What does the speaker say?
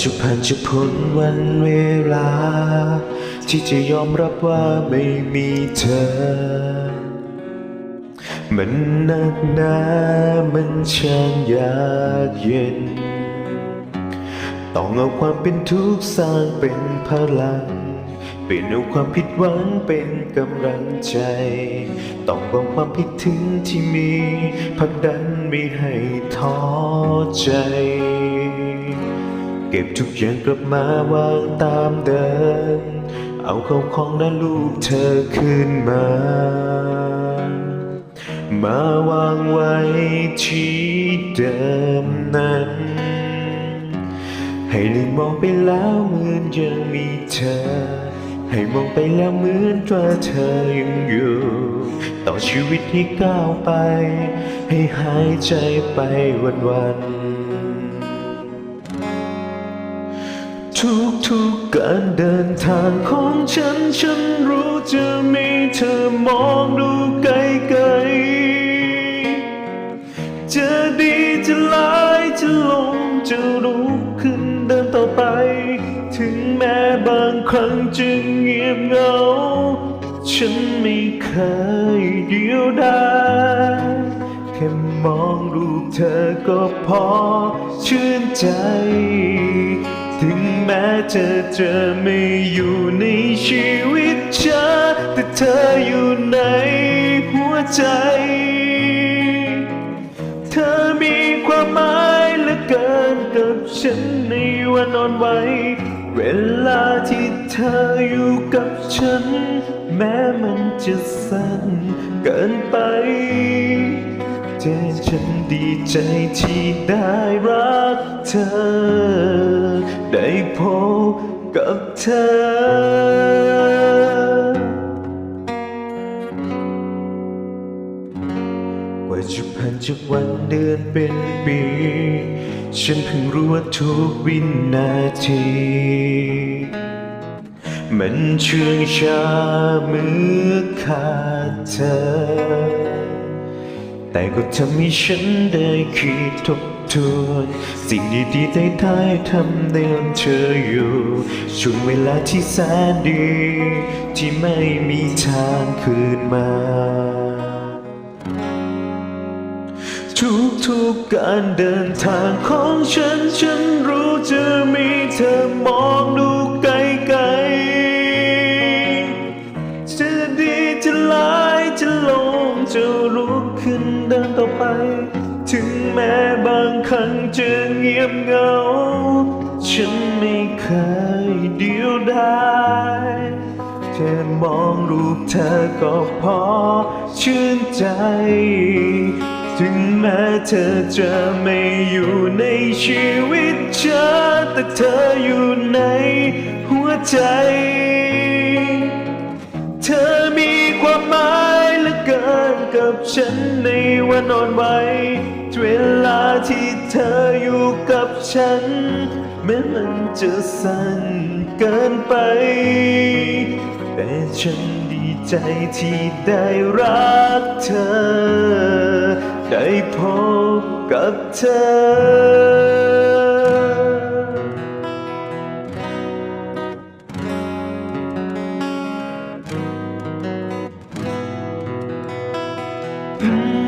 จะผ่านจะพ้นวันเวลา ที่จะยอมรับว่าไม่มีเธอ มันหนักหนามันช่างยากเย็น ต้องเอาความเป็นทุกข์สร้างเป็นพลังเปลี่ยนเอาความผิดหวังเป็นกำลังใจ ต้องบอกความผิดถึงที่มีผลักดันไม่ให้ท้อใจ เก็บทุกอย่างกลับมาวางตามเดิม เอาเข้าของและลูกเธอคืนมา มาวางไว้ที่เดิมนั้น ให้ลืมมองไปแล้วเหมือนยังมีเธอ ให้มองไปแล้วเหมือนว่าเธอยังอยู่ ต่อชีวิตให้ก้าวไป ให้หายใจไปวันวัน ทุกทุกๆการเดินทางของฉัน ฉันรู้จะมีเธอมองดูไกลๆจะดีจะร้ายจะลงจะลุกขึ้นเดินต่อไป ถึงแม้บางครั้งจะเงียบเหงา ฉันไม่เคยเดียวดายแค่มองรูปเธอก็พอชื่นใจ งแม้เธอจะไม่อยู่ในชีวิตฉันแต่เธออยู่ในหัวใจ เธอมีความหมายเหลือเกินกับฉันในวันอ่อนไหวเวลาที่เธออยู่กับฉัน แม้มันจะสั้นเกินไป แต่ฉันดีใจที่ได้รักเธอ ได้พบกับเธอว่าจะผ่านจากวันเดือนเป็นปี ฉันเพิ่งรู้ว่าทุกวินาที มันเชื่องช้าเมื่อขาดเธอ แต่ก็ทำให้ฉันได้คิดทบทวนสิ่งดีๆได้ท้ายทำในวันเธออยู่ ช่วงเวลาที่แสนดี ที่ไม่มีทางคืนมา ทุกทุกการเดินทางของฉัน ฉันรู้จะมีเธอมองดูก ดินต่อไป ถึงแม้บางครั้งจะเงียบเหงา ฉันไม่เคยเดียวดายแค่มองรูปเธอก็พอชื่นใจ ถึงแม้เธอจะไม่อยู่ในชีวิตฉันแต่เธออยู่ในหัวใจ เธอมี กับฉันในวันอ่อนไหวเวลาที่เธออยู่กับฉันแม้มันจะสั้นเกินไป แต่ฉันดีใจที่ได้รักเธอ ได้พบกับเธอ อืม